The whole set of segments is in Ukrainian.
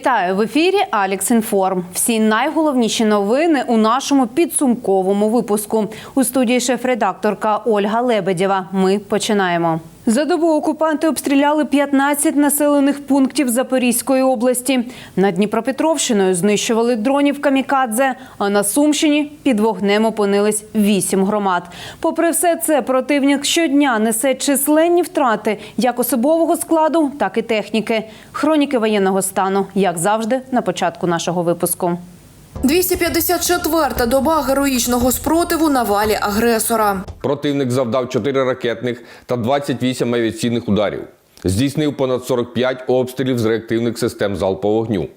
Вітаю в ефірі Алікс Інформ. Всі найголовніші новини у нашому підсумковому випуску. У студії шеф-редакторка Ольга Лебедєва. Ми починаємо. За добу окупанти обстріляли 15 населених пунктів Запорізької області. Над Дніпропетровщиною знищували дронів камікадзе. А на Сумщині під вогнем опинились 8 громад. Попри все це, противник щодня несе численні втрати як особового складу, так і техніки. Хроніки воєнного стану, як завжди, на початку нашого випуску. 254-та доба героїчного спротиву на валі агресора. Противник завдав 4 ракетних та 28 авіаційних ударів. Здійснив понад 45 обстрілів з реактивних систем залпового вогню.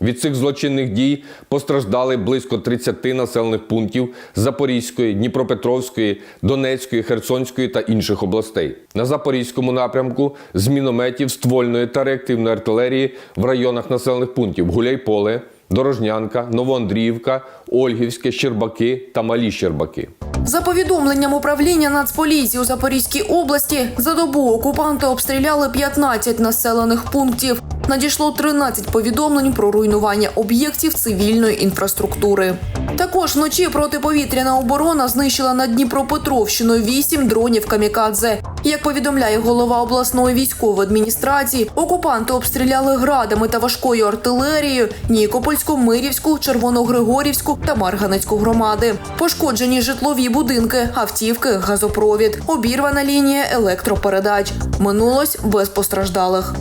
Від цих злочинних дій постраждали близько 30 населених пунктів Запорізької, Дніпропетровської, Донецької, Херсонської та інших областей. На Запорізькому напрямку з мінометів, ствольної та реактивної артилерії в районах населених пунктів Гуляйполе, Дорожнянка, Новоандріївка, Ольгівське, Щербаки та Малі Щербаки. За повідомленням управління Нацполіції у Запорізькій області, за добу окупанти обстріляли 15 населених пунктів. Надійшло 13 повідомлень про руйнування об'єктів цивільної інфраструктури. Також вночі протиповітряна оборона знищила над Дніпропетровщиною 8 дронів камікадзе. Як повідомляє голова обласної військової адміністрації, окупанти обстріляли градами та важкою артилерією Нікопольську, Мирівську, Червоногригорівську та Марганецьку громади. Пошкоджені житлові будинки, автівки, газопровід, обірвана лінія електропередач. Минулось без постраждалих.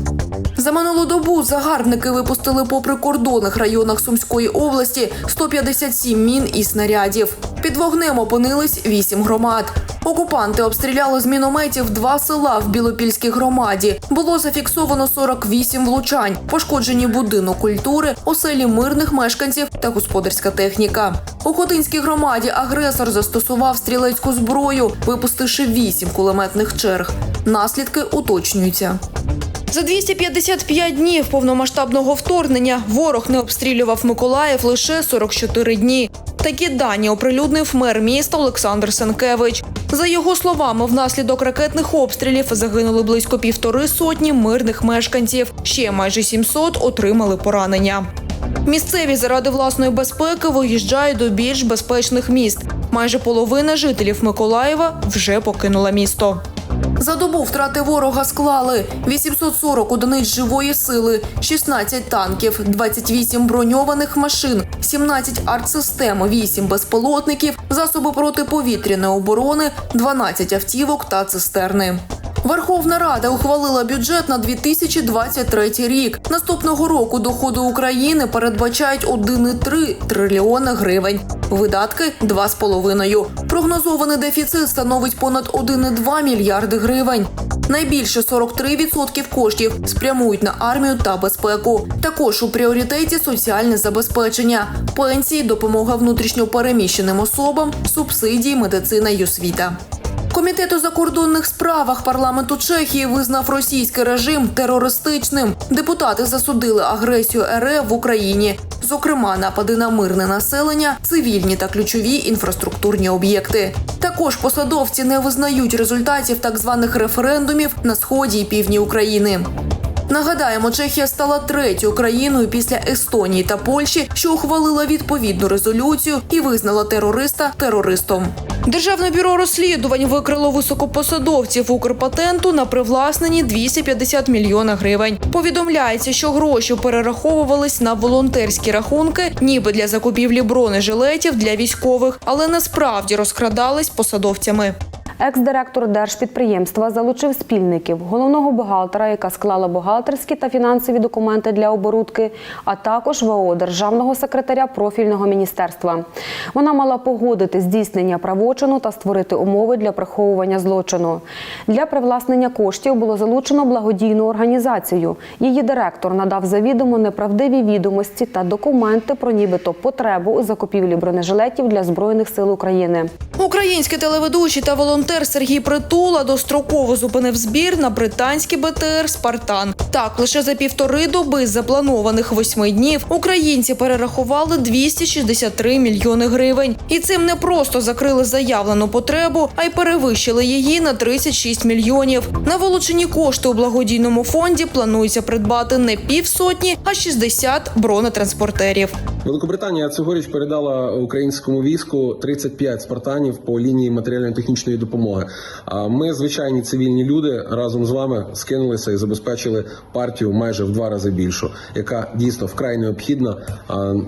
За минулу добу загарбники випустили по прикордонних районах Сумської області 157 мін і снарядів. Під вогнем опинились 8 громад. Окупанти обстріляли з мінометів два села в Білопільській громаді. Було зафіксовано 48 влучань, пошкоджені будинок культури, оселі мирних мешканців та господарська техніка. У Хотинській громаді агресор застосував стрілецьку зброю, випустивши 8 кулеметних черг. Наслідки уточнюються. За 255 днів повномасштабного вторгнення ворог не обстрілював Миколаїв лише 44 дні. Такі дані оприлюднив мер міста Олександр Сенкевич. За його словами, внаслідок ракетних обстрілів загинули близько півтори сотні мирних мешканців. Ще майже 700 отримали поранення. Місцеві заради власної безпеки виїжджають до більш безпечних міст. Майже половина жителів Миколаєва вже покинула місто. За добу втрати ворога склали 840 одиниць живої сили, 16 танків, 28 броньованих машин, 17 артсистем, 8 безпілотників, засоби протиповітряної оборони, 12 автівок та цистерни. Верховна Рада ухвалила бюджет на 2023 рік. Наступного року доходи України передбачають 1,3 трильйона гривень. Видатки 2,5. Прогнозований дефіцит становить понад 1,2 мільярди гривень. Найбільше 43% коштів спрямують на армію та безпеку. Також у пріоритеті соціальне забезпечення, пенсії, допомога внутрішньопереміщеним особам, субсидії, медицина й освіта. Комітет у закордонних справах парламенту Чехії визнав російський режим терористичним. Депутати засудили агресію РФ в Україні, зокрема напади на мирне населення, цивільні та ключові інфраструктурні об'єкти. Також посадовці не визнають результатів так званих референдумів на сході і півдні України. Нагадаємо, Чехія стала третьою країною після Естонії та Польщі, що ухвалила відповідну резолюцію і визнала терориста терористом. Державне бюро розслідувань викрило високопосадовців Укрпатенту на привласненні 250 мільйона гривень. Повідомляється, що гроші перераховувались на волонтерські рахунки, ніби для закупівлі бронежилетів для військових, але насправді розкрадались посадовцями. Екс-директор держпідприємства залучив спільників, головного бухгалтера, яка склала бухгалтерські та фінансові документи для оборудки, а також ВО державного секретаря профільного міністерства. Вона мала погодити здійснення правочину та створити умови для приховування злочину. Для привласнення коштів було залучено благодійну організацію. Її директор надав завідомо неправдиві відомості та документи про нібито потребу у закупівлі бронежилетів для збройних сил України. Українські телеведучі та волонтери волонтер Сергій Притула достроково зупинив збір на британський БТР Спартан. Так, лише за півтори доби з запланованих восьми днів українці перерахували 263 мільйони гривень. І цим не просто закрили заявлену потребу, а й перевищили її на 36 мільйонів. На вилучені кошти у благодійному фонді планується придбати не півсотні, а 60 бронетранспортерів. Великобританія цьогоріч передала українському війську 35 спартанів по лінії матеріально-технічної допомоги. А ми, звичайні цивільні люди, разом з вами скинулися і забезпечили партію майже в два рази більшу, яка дійсно вкрай необхідна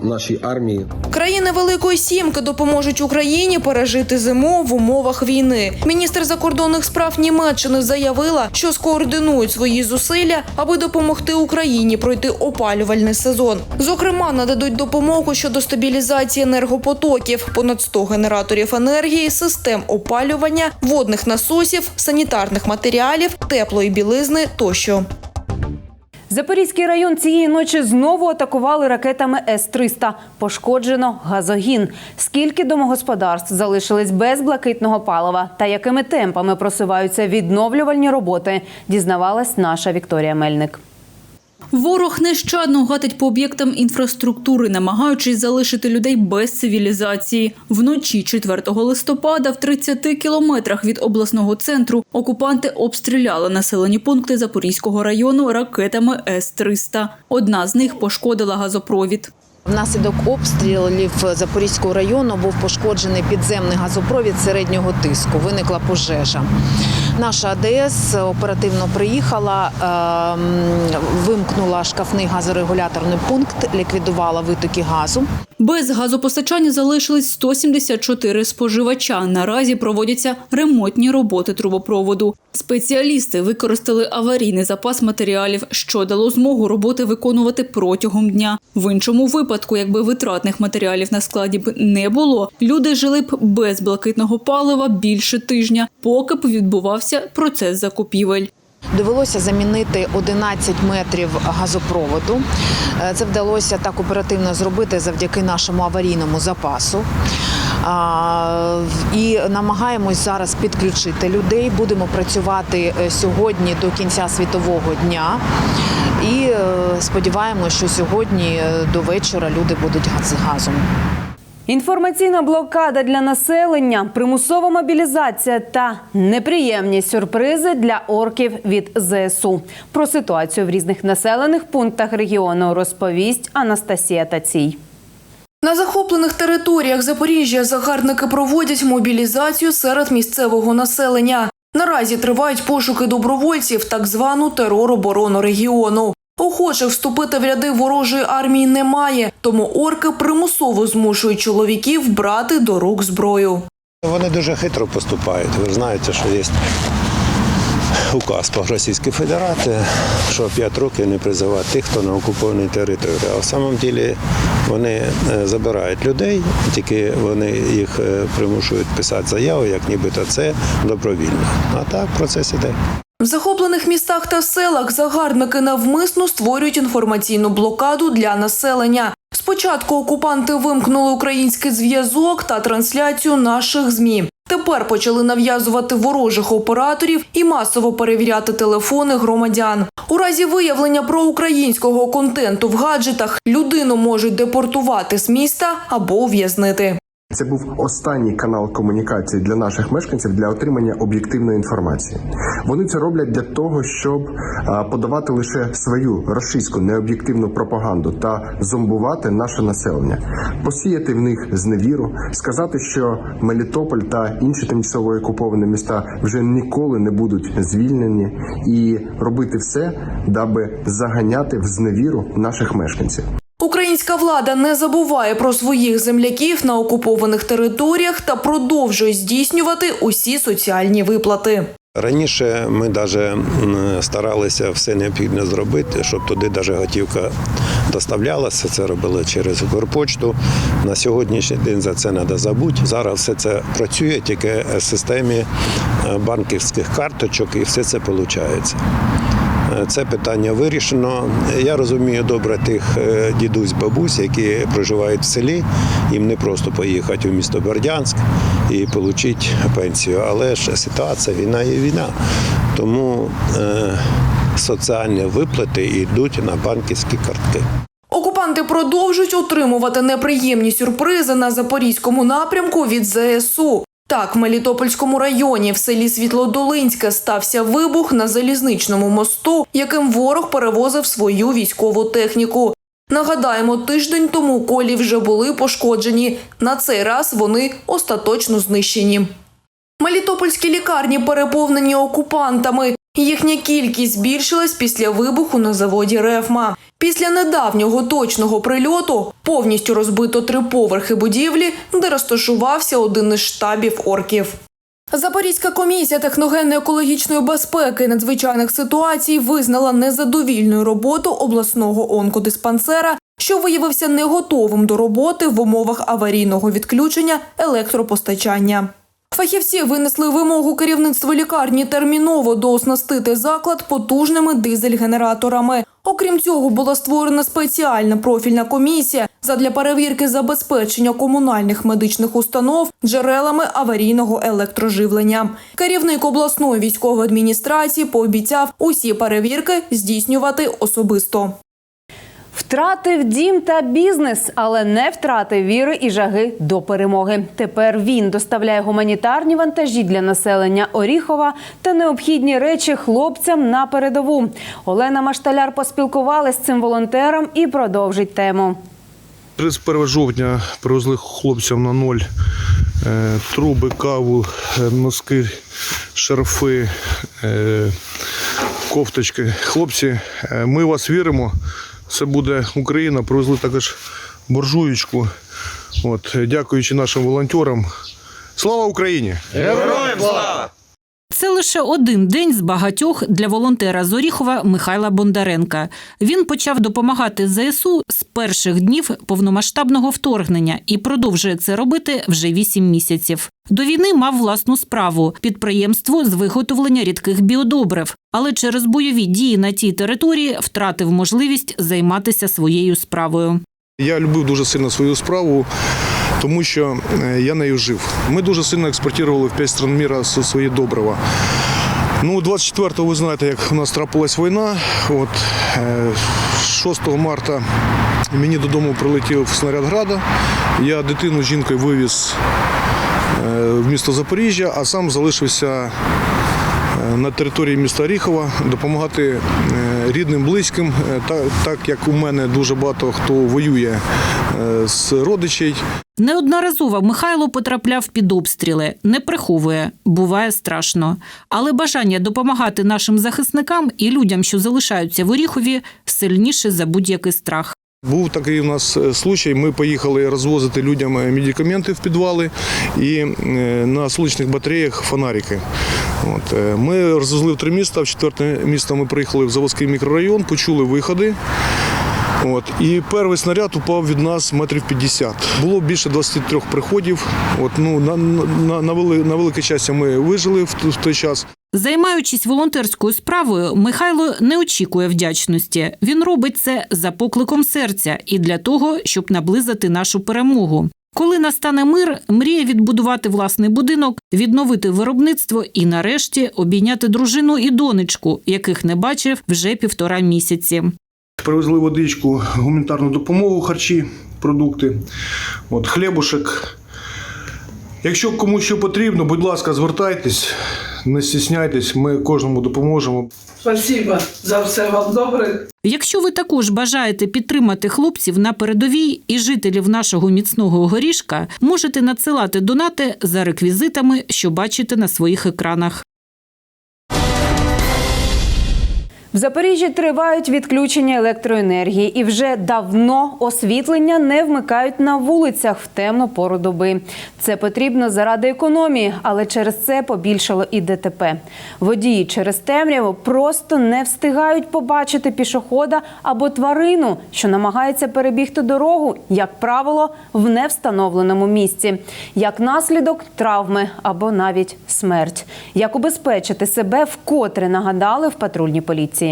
нашій армії. Країни Великої Сімки допоможуть Україні пережити зиму в умовах війни. Міністр закордонних справ Німеччини заявила, що скоординують свої зусилля, аби допомогти Україні пройти опалювальний сезон. Зокрема, нададуть допомогу щодо стабілізації енергопотоків, понад 100 генераторів енергії, систем опалювання, водних насосів, санітарних матеріалів, теплої білизни тощо. Запорізький район цієї ночі знову атакували ракетами С-300. Пошкоджено газогін. Скільки домогосподарств залишились без блакитного палива та якими темпами просуваються відновлювальні роботи, дізнавалась наша Вікторія Мельник. Ворог нещадно гатить по об'єктам інфраструктури, намагаючись залишити людей без цивілізації. Вночі 4 листопада в 30 кілометрах від обласного центру окупанти обстріляли населені пункти Запорізького району ракетами С-300. Одна з них пошкодила газопровід. Внаслідок обстрілів Запорізького району був пошкоджений підземний газопровід середнього тиску. Виникла пожежа. Наша АДС оперативно приїхала, ем, вимкнула шкафний газорегуляторний пункт, ліквідувала витоки газу. Без газопостачання залишились 174 споживача. Наразі проводяться ремонтні роботи трубопроводу. Спеціалісти використали аварійний запас матеріалів, що дало змогу роботи виконувати протягом дня. В іншому випадку, якби витратних матеріалів на складі б не було, люди жили б без блакитного палива більше тижня, поки б відбувався процес закупівель. Довелося замінити 11 метрів газопроводу. Е, Це вдалося так оперативно зробити завдяки нашому аварійному запасу. І намагаємось зараз підключити людей. Будемо працювати е, сьогодні до кінця світового дня. І е, сподіваємося, що сьогодні до вечора люди будуть з газом. Інформаційна блокада для населення, примусова мобілізація та неприємні сюрпризи для орків від ЗСУ. Про ситуацію в різних населених пунктах регіону розповість Анастасія Тацій. На захоплених територіях Запоріжжя загарбники проводять мобілізацію серед місцевого населення. Наразі тривають пошуки добровольців, так звану тероборону регіону. Охочих вступити в ряди ворожої армії немає, тому орки примусово змушують чоловіків брати до рук зброю. Вони дуже хитро поступають. Ви ж знаєте, що є указ по Російській Федерації, що 5 років не призивати тих, хто на окупованій території. А в самом ділі вони е, забирають людей, тільки вони їх е, примушують писати заяву, як нібито це добровільно. А так процес іде. В захоплених містах та селах загарбники навмисно створюють інформаційну блокаду для населення. Спочатку окупанти вимкнули український зв'язок та трансляцію наших змі. Тепер почали нав'язувати ворожих операторів і масово перевіряти телефони громадян. У разі виявлення проукраїнського контенту в гаджетах людину можуть депортувати з міста або ув'язнити. Це був останній канал комунікації для наших мешканців для отримання об'єктивної інформації. Вони це роблять для того, щоб подавати лише свою російську необ'єктивну пропаганду та зомбувати наше населення, посіяти в них зневіру, сказати, що Мелітополь та інші тимчасово окуповані міста вже ніколи не будуть звільнені, і робити все, даби заганяти в зневіру наших мешканців. Українська влада не забуває про своїх земляків на окупованих територіях та продовжує здійснювати усі соціальні виплати. Раніше ми навіть старалися все необхідне зробити, щоб туди навіть готівка доставлялася. Це робили через Укрпочту. На сьогоднішній день за це треба забути. Зараз все це працює тільки в системі е, банківських карточок і все це виходить. Це питання вирішено. Я розумію добре тих е, дідусь, бабусь, які проживають в селі. Їм не просто поїхати в місто Бердянськ і отримати пенсію. Але ж ситуація війна є війна. Тому е, соціальні виплати йдуть на банківські картки. Окупанти продовжують отримувати неприємні сюрпризи на запорізькому напрямку від ЗСУ. Так, в Мелітопольському районі в селі Світлодолинське стався вибух на залізничному мосту, яким ворог перевозив свою військову техніку. Нагадаємо, тиждень тому колі вже були пошкоджені. На цей раз вони остаточно знищені. Мелітопольські лікарні переповнені окупантами. Їхня кількість збільшилась після вибуху на заводі Рефма. Після недавнього точного прильоту повністю розбито три поверхи будівлі, де розташувався один із штабів орків. Запорізька комісія техногенно-екологічної безпеки і надзвичайних ситуацій визнала незадовільною роботу обласного онкодиспансера, що виявився не готовим до роботи в умовах аварійного відключення електропостачання. Фахівці винесли вимогу керівництву лікарні терміново дооснастити заклад потужними дизель-генераторами. Окрім цього, була створена спеціальна профільна комісія задля перевірки забезпечення комунальних медичних установ джерелами аварійного електроживлення. Керівник обласної військової адміністрації пообіцяв усі перевірки здійснювати особисто. Втратив дім та бізнес, але не втратив віри і жаги до перемоги. Тепер він доставляє гуманітарні вантажі для населення Оріхова та необхідні речі хлопцям на передову. Олена Машталяр поспілкувалась з цим волонтером і продовжить тему. 31 жовтня привезли хлопцям на ноль е, труби, каву, е, носки, шарфи, е, кофточки. Хлопці, ми вас віримо. Це буде Україна. Привезли також боржуєчку. От, дякуючи нашим волонтерам. Слава Україні! Це лише один день з багатьох для волонтера з Оріхова Михайла Бондаренка. Він почав допомагати ЗСУ з перших днів повномасштабного вторгнення і продовжує це робити вже вісім місяців. До війни мав власну справу підприємство з виготовлення рідких біодобрив, але через бойові дії на тій території втратив можливість займатися своєю справою. Я любив дуже сильно свою справу, тому що е, я нею жив. Ми дуже сильно експортували в 5 стран міра свої добрива. Ну, 24-го ви знаєте, як у нас трапилась війна. От е, 6 марта мені додому прилетів снаряд града. Я дитину з жінкою вивіз е, в місто Запоріжжя, а сам залишився е, на території міста Оріхова допомагати е, рідним, близьким, е, так як у мене дуже багато хто воює е, з родичей. Неодноразово Михайло потрапляв під обстріли, не приховує, буває страшно. Але бажання допомагати нашим захисникам і людям, що залишаються в Оріхові, сильніше за будь-який страх. Був такий у нас е, случай. Ми поїхали розвозити людям е, медикаменти в підвали і е, на сонячних батареях фонарики. От. Ми розвезли в три міста. В четверте місто ми приїхали в Заводський мікрорайон, почули виходи. От. І перший снаряд упав від нас метрів 50. Було більше 23 приходів. От, ну, на, на, на, на велике щастя ми вижили в, в той час. Займаючись волонтерською справою, Михайло не очікує вдячності. Він робить це за покликом серця і для того, щоб наблизити нашу перемогу. Коли настане мир, мріє відбудувати власний будинок, відновити виробництво і, нарешті, обійняти дружину і донечку, яких не бачив вже півтора місяці. Привезли водичку, гуманітарну допомогу, харчі, продукти, от, хлібушек. Якщо комусь що потрібно, будь ласка, звертайтесь, не стісняйтесь, ми кожному допоможемо. Спасибо за все вам добре. Якщо ви також бажаєте підтримати хлопців на передовій і жителів нашого міцного горішка, можете надсилати донати за реквізитами, що бачите на своїх екранах. В Запоріжжі тривають відключення електроенергії і вже давно освітлення не вмикають на вулицях в темну пору доби. Це потрібно заради економії, але через це побільшало і ДТП. Водії через темряву просто не встигають побачити пішохода або тварину, що намагається перебігти дорогу, як правило, в невстановленому місці. Як наслідок травми або навіть смерть. Як убезпечити себе вкотре нагадали в патрульній поліції.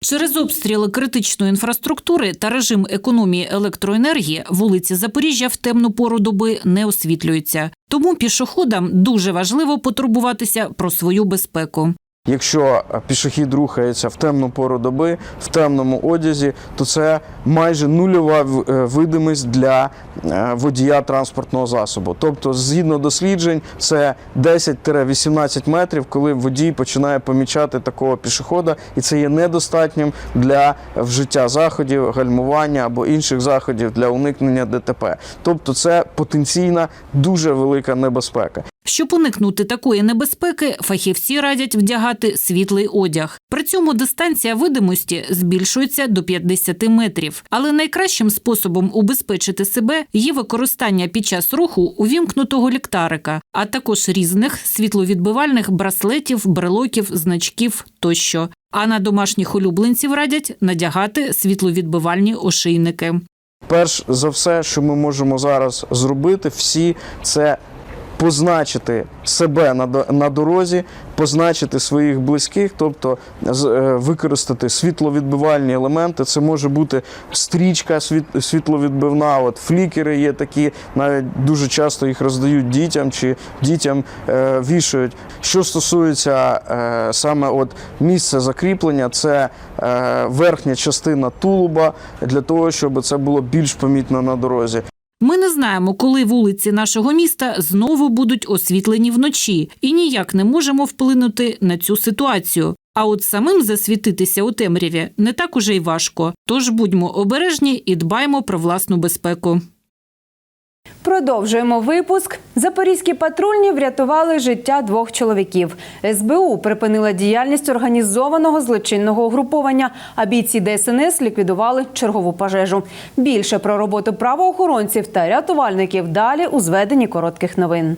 Через обстріли критичної інфраструктури та режим економії електроенергії вулиці Запоріжжя в темну пору доби не освітлюються. Тому пішоходам дуже важливо потурбуватися про свою безпеку. Якщо пішохід рухається в темну пору доби, в темному одязі, то це майже нульова е, видимість для е, водія транспортного засобу. Тобто, згідно досліджень, це 10-18 метрів, коли водій починає помічати такого пішохода, і це є недостатнім для вжиття заходів, гальмування або інших заходів для уникнення ДТП. Тобто, це потенційна дуже велика небезпека. Щоб уникнути такої небезпеки, фахівці радять вдягати світлий одяг. При цьому дистанція видимості збільшується до 50 метрів. Але найкращим способом убезпечити себе є використання під час руху увімкнутого ліхтарика, а також різних світловідбивальних браслетів, брелоків, значків тощо. А на домашніх улюбленців радять надягати світловідбивальні ошейники. Перш за все, що ми можемо зараз зробити, всі це позначити себе на, дорозі, позначити своїх близьких, тобто е, використати світловідбивальні елементи. Це може бути стрічка світ, світловідбивна, от флікери є такі, навіть дуже часто їх роздають дітям чи дітям е, вішають. Що стосується е, саме от місця закріплення, це верхня частина тулуба для того, щоб це було більш помітно на дорозі. Ми не знаємо, коли вулиці нашого міста знову будуть освітлені вночі, і ніяк не можемо вплинути на цю ситуацію. А от самим засвітитися у темряві не так уже й важко. Тож будьмо обережні і дбаймо про власну безпеку. Продовжуємо випуск. Запорізькі патрульні врятували життя двох чоловіків. СБУ припинила діяльність організованого злочинного угруповання, а бійці ДСНС ліквідували чергову пожежу. Більше про роботу правоохоронців та рятувальників далі у зведенні коротких новин.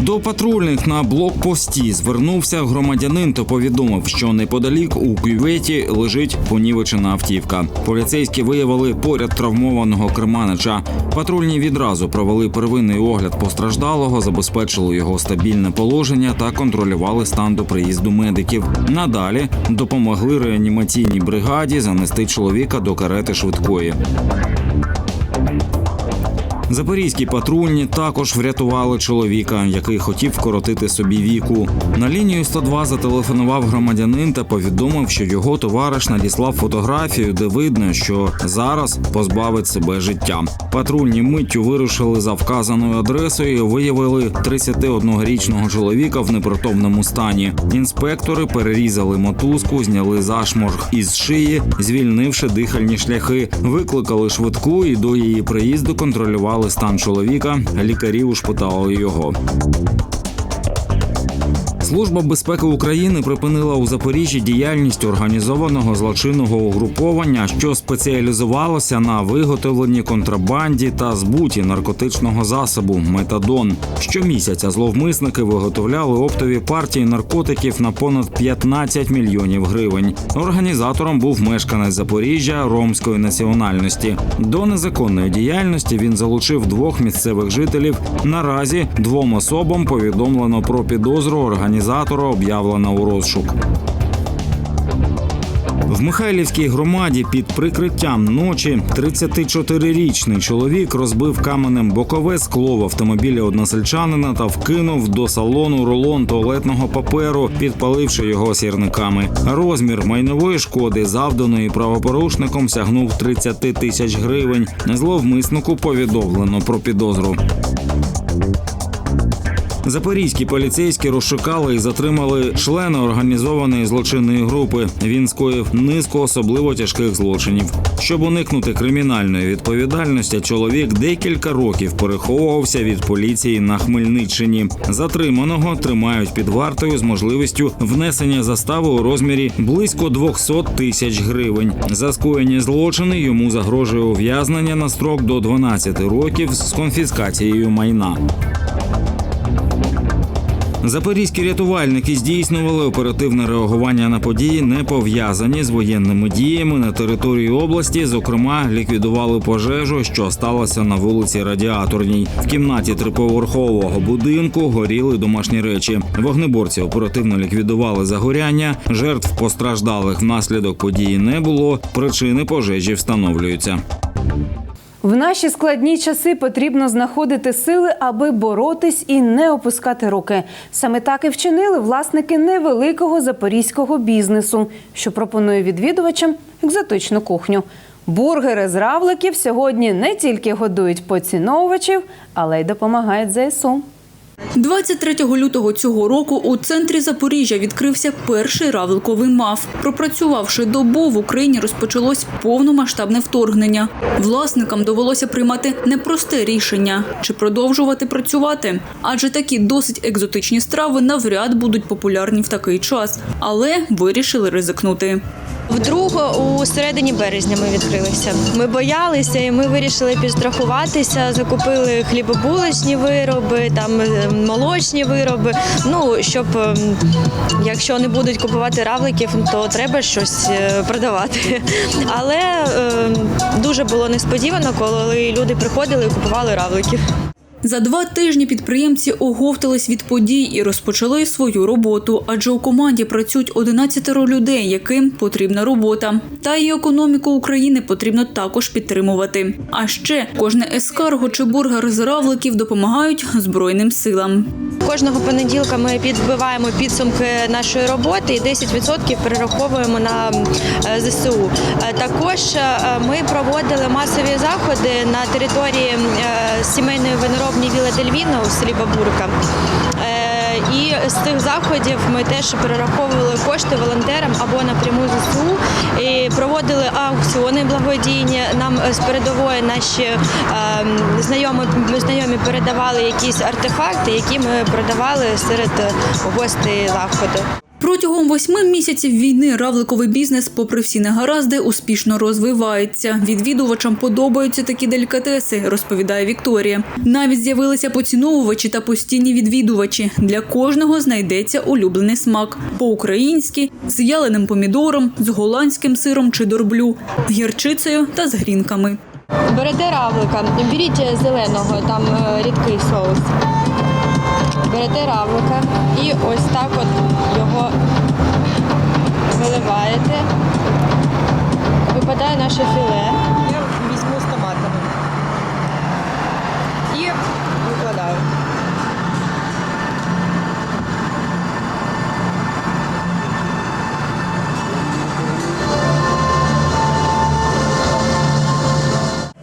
До патрульних на блокпості звернувся громадянин та повідомив, що неподалік у кюветі лежить понівечена автівка. Поліцейські виявили поряд травмованого керманича. Патрульні відразу провели первинний огляд постраждалого, забезпечили його стабільне положення та контролювали стан до приїзду медиків. Надалі допомогли реанімаційній бригаді занести чоловіка до карети швидкої. Запорізькі патрульні також врятували чоловіка, який хотів вкоротити собі віку. На лінію 102 зателефонував громадянин та повідомив, що його товариш надіслав фотографію, де видно, що зараз позбавить себе життя. Патрульні миттю вирушили за вказаною адресою. і Виявили 31-річного чоловіка в непритомному стані. Інспектори перерізали мотузку, зняли зашморг із шиї, звільнивши дихальні шляхи. Викликали швидку і до її приїзду контролювали стан чоловіка. Лікарі ушпитали його. Служба безпеки України припинила у Запоріжжі діяльність організованого злочинного угруповання, що спеціалізувалося на виготовленні контрабанді та збуті наркотичного засобу метадон. Щомісяця зловмисники виготовляли оптові партії наркотиків на понад 15 мільйонів гривень. Організатором був мешканець Запоріжжя ромської національності. До незаконної діяльності він залучив двох місцевих жителів. Наразі двом особам повідомлено про підозру організатора об'явлено у розшук. В Михайлівській громаді під прикриттям ночі 34-річний чоловік розбив каменем бокове скло в автомобілі односельчанина та вкинув до салону рулон туалетного паперу, підпаливши його сірниками. Розмір майнової шкоди, завданої правопорушником, сягнув 30 тисяч гривень. Зловмиснику повідомлено про підозру. Запорізькі поліцейські розшукали і затримали члена організованої злочинної групи. Він скоїв низку особливо тяжких злочинів. Щоб уникнути кримінальної відповідальності, чоловік декілька років переховувався від поліції на Хмельниччині. Затриманого тримають під вартою з можливістю внесення застави у розмірі близько 200 тисяч гривень. За скоєні злочини йому загрожує ув'язнення на строк до 12 років з конфіскацією майна. Запорізькі рятувальники здійснювали оперативне реагування на події, не пов'язані з воєнними діями на території області. Зокрема, ліквідували пожежу, що сталося на вулиці Радіаторній. В кімнаті триповерхового будинку горіли домашні речі. Вогнеборці оперативно ліквідували загоряння. Жертв постраждалих внаслідок події не було. Причини пожежі встановлюються. В наші складні часи потрібно знаходити сили, аби боротись і не опускати руки. Саме так і вчинили власники невеликого запорізького бізнесу, що пропонує відвідувачам екзотичну кухню. Бургери з равликів сьогодні не тільки годують поціновувачів, але й допомагають ЗСУ. 23 лютого цього року у центрі Запоріжжя відкрився перший равликовий маф. Пропрацювавши добу, в Україні розпочалось повномасштабне вторгнення. Власникам довелося приймати непросте рішення чи продовжувати працювати, адже такі досить екзотичні страви навряд будуть популярні в такий час, але вирішили ризикнути. Вдруге у середині березня ми відкрилися. Ми боялися, і ми вирішили підстрахуватися. Закупили хлібобулочні вироби, там е, молочні вироби. Ну щоб ем, якщо не будуть купувати равликів, то треба щось е, продавати. Але дуже було несподівано, коли люди приходили і купували равликів. За два тижні підприємці оговтались від подій і розпочали свою роботу, адже у команді працюють 11 людей, яким потрібна робота. Та й економіку України потрібно також підтримувати. А ще кожне ескарго чи бургер з равликів допомагають збройним силам. Кожного понеділка ми підбиваємо підсумки нашої роботи і 10% перераховуємо на е, ЗСУ. Е, Також е, ми проводили масові заходи на території сімейної виноробні Віла Дельвіно у селі Бабурка. Е, І з цих заходів ми теж перераховували кошти волонтерам або напряму ЗСУ і проводили аукціони благодійні. Нам з передової наші е, знайомі, знайомі передавали якісь артефакти, які ми продавали серед гостей заходу. Протягом восьми місяців війни равликовий бізнес, попри всі негаразди, успішно розвивається. Відвідувачам подобаються такі делікатеси, розповідає Вікторія. Навіть з'явилися поціновувачі та постійні відвідувачі. Для кожного знайдеться улюблений смак по-українськи, з яленим помідором, з голландським сиром чи дорблю, гірчицею та з грінками. Берете равлика, беріть зеленого, там е, рідкий соус. Берете равлика і ось так от його виливаєте. Випадає наше філе.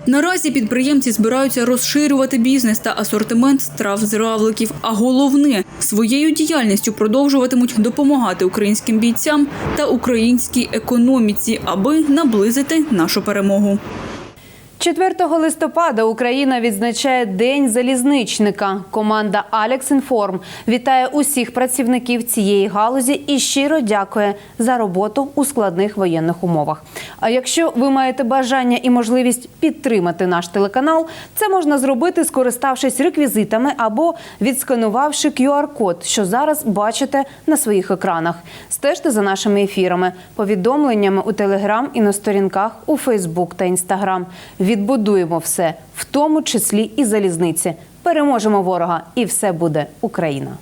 Наразі підприємці збираються розширювати бізнес та асортимент страв з равликів. А головне своєю діяльністю продовжуватимуть допомагати українським бійцям та українській економіці, аби наблизити нашу перемогу. 4 листопада Україна відзначає День залізничника. Команда Алекс Інформ вітає усіх працівників цієї галузі і щиро дякує за роботу у складних воєнних умовах. А якщо ви маєте бажання і можливість підтримати наш телеканал, це можна зробити, скориставшись реквізитами або відсканувавши QR-код, що зараз бачите на своїх екранах. Стежте за нашими ефірами, повідомленнями у Телеграм і на сторінках у Фейсбук та Інстаграм. Відбудуємо все, в тому числі і залізниці. Переможемо ворога, і все буде Україна.